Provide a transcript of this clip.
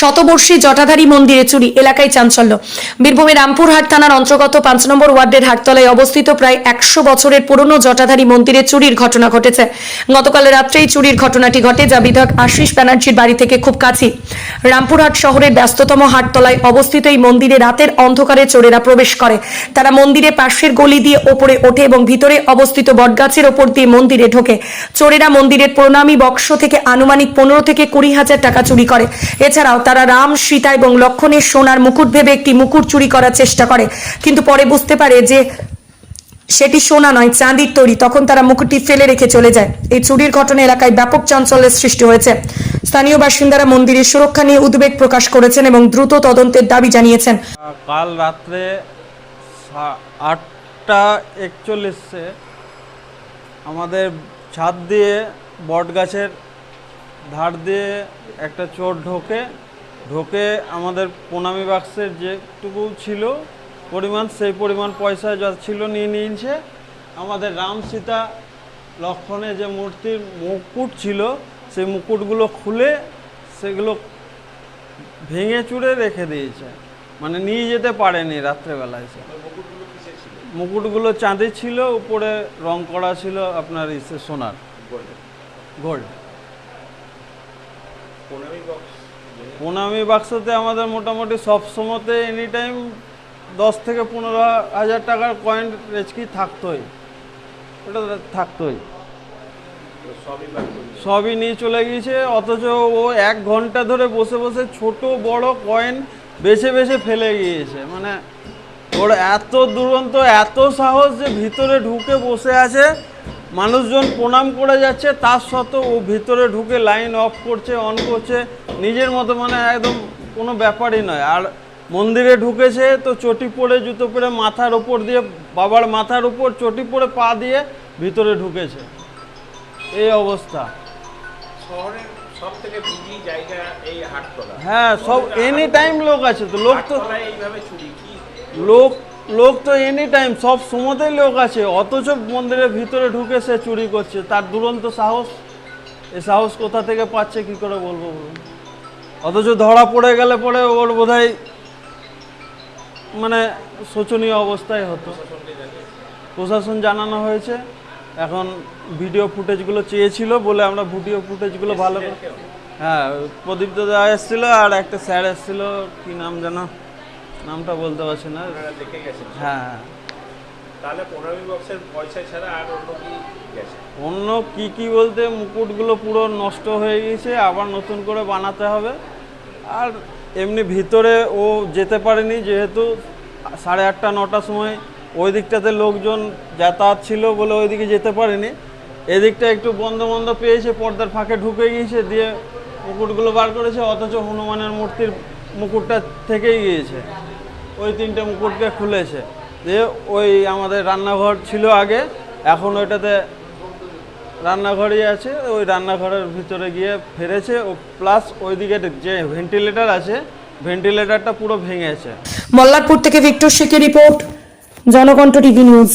শতবর্ষী জটাধারী মন্দিরে চুরি, এলাকায় চাঞ্চল্য। বীরভূমের রামপুরহাট থানার অন্তর্গত পাঁচ নম্বর ওয়ার্ডের হাটতলায় অবস্থিত প্রায় একশো বছরের পুরনো জটাধারী মন্দিরে চুরির ঘটনা ঘটেছে। গতকাল রাত্রেই চুরির ঘটনাটি ঘটে, যা বিধায়ক আশিস ব্যানার্জির বাড়ি থেকে খুব কাছেই। রামপুরহাট শহরের ব্যস্ততম হাটতলায় অবস্থিত এই মন্দিরে রাতের অন্ধকারে চোরেরা প্রবেশ করে। তারা মন্দিরে পাশের গলি দিয়ে ওপরে ওঠে এবং ভিতরে অবস্থিত বটগাছের ওপর দিয়ে মন্দিরে ঢোকে। চোরেরা মন্দিরের প্রণামী বক্স থেকে আনুমানিক পনেরো থেকে কুড়ি হাজার টাকা চুরি করে। এছাড়াও তারা রাম, সীতা এবং লক্ষণের সোনার মুকুট ভেবে একটি মুকুট চুরি করার চেষ্টা করে। কিন্তু পরে বুঝতে পারে যে সেটি সোনা নয়, চাঁদির তৈরি। তখন তারা মুকুটটি ফেলে রেখে চলে যায়। এই চুরির ঘটনা এলাকায় ব্যাপক চাঞ্চল্যের সৃষ্টি হয়েছে। স্থানীয় বাসিন্দারা মন্দিরের সুরক্ষা নিয়ে উদ্বেগ প্রকাশ করেছেন এবং দ্রুত তদন্তের দাবি জানিয়েছেন। কাল রাত্রে আটটা একচল্লিশে আমাদের ছাদ দিয়ে বট গাছের ধার দিয়ে একটা চোর ঢোকে। ঢোকে আমাদের প্রণামী বাক্সের যেটুকু ছিল পরিমাণ সেই পরিমাণ পয়সা যা ছিল নিয়ে নিয়েছে। আমাদের রাম সীতা লক্ষণে যে মূর্তির মুকুট ছিল সেই মুকুটগুলো খুলে সেগুলো ভেঙে চুড়ে রেখে দিয়েছে। মানে নিয়ে যেতে পারেনি রাত্রেবেলায় সে। মুকুটগুলো চাঁদের ছিল উপরে রং করা ছিল আপনার ইসে সোনার। গোল্ড। প্রণামী বাক্সতে আমাদের মোটামুটি সব সময়তে এনি টাইম দশ থেকে পনেরো হাজার টাকার কয়েন রেচকি থাকতোই। ওটা থাকতোই। সবই নিয়ে চলে গিয়েছে অথচ ও এক ঘণ্টা ধরে বসে বসে ছোট বড় কয়েন বেছে বেছে ফেলে গিয়েছে। মানে ওর এত দুরন্ত এত সাহস যে ভিতরে ঢুকে বসে আছে মানুষজন প্রণাম করে যাচ্ছে তার সত্ত্বেও ও ভিতরে ঢুকে লাইন অফ করছে অন করছে নিজের মতো মানে একদম কোনো ব্যাপারই নয়। আর মন্দিরে ঢুকেছে তো চটি পরে জুতো পরে মাথার ওপর দিয়ে বাবার মাথার উপর চটি পরে পা দিয়ে ভিতরে ঢুকেছে। এই অবস্থা। শহরের সব থেকে বিজি জায়গা এই হাটতলা। হ্যাঁ সব এনি টাইম লোক আছে তো লোক তো এইভাবে চুরি কি লোক লোক তো এনি টাইম সব সময়তেই লোক আছে অথচ মন্দিরের ভিতরে ঢুকে সে চুরি করছে তার দুরন্ত সাহস এ সাহস কোথা থেকে পাচ্ছে কি করে বলব বলুন? অথচ ধরা পড়ে গেলে পরে ওর বোধহয় মানে শোচনীয় অবস্থায় হতো। প্রশাসন জানানো হয়েছে এখন ভিডিও ফুটেজগুলো চেয়েছিল বলে আমরা ভিডিও ফুটেজগুলো ভালো হ্যাঁ প্রদীপ দাদা এসেছিল আর একটা স্যার এসেছিল কি নাম যেন? নামটা বলতে পারছি না। দেখে গেছেন। হ্যাঁ। তাহলে পনেরো বক্সের পয়সা ছাড়া আর অন্য কি গেছে? অন্য কি কি বলতে মুকুটগুলো পুরো নষ্ট হয়ে গেছে আবার নতুন করে বানাতে হবে। আর এমনি ভিতরে ও যেতে পারেনি যেহেতু সাড়ে আটটা নটার সময় ওই দিকটাতে লোকজন যাতায়াত ছিল বলে ওইদিকে যেতে পারেনি। এদিকটা একটু বন্ধ বন্ধ পেয়েছে পর্দার ফাঁকে ঢুকে গিয়েছে দিয়ে মুকুটগুলো বার করেছে অথচ হনুমানের মূর্তির মুকুটটা থেকেই গিয়েছে। ওই তিনটে মুকুটকে খুলেছে। যে ওই আমাদের রান্নাঘর ছিল আগে, এখন ওইটাতে রান্নাঘরই আছে, ওই রান্নাঘরের ভিতরে গিয়ে ফেরেছে, ও প্লাস ওইদিকে যে ভেন্টিলেটর আছে ভেন্টিলেটরটা পুরো ভেঙেছে। মল্লারপুর থেকে ভিক্টর শেখের রিপোর্ট জনকণ্ঠ টিভি নিউজ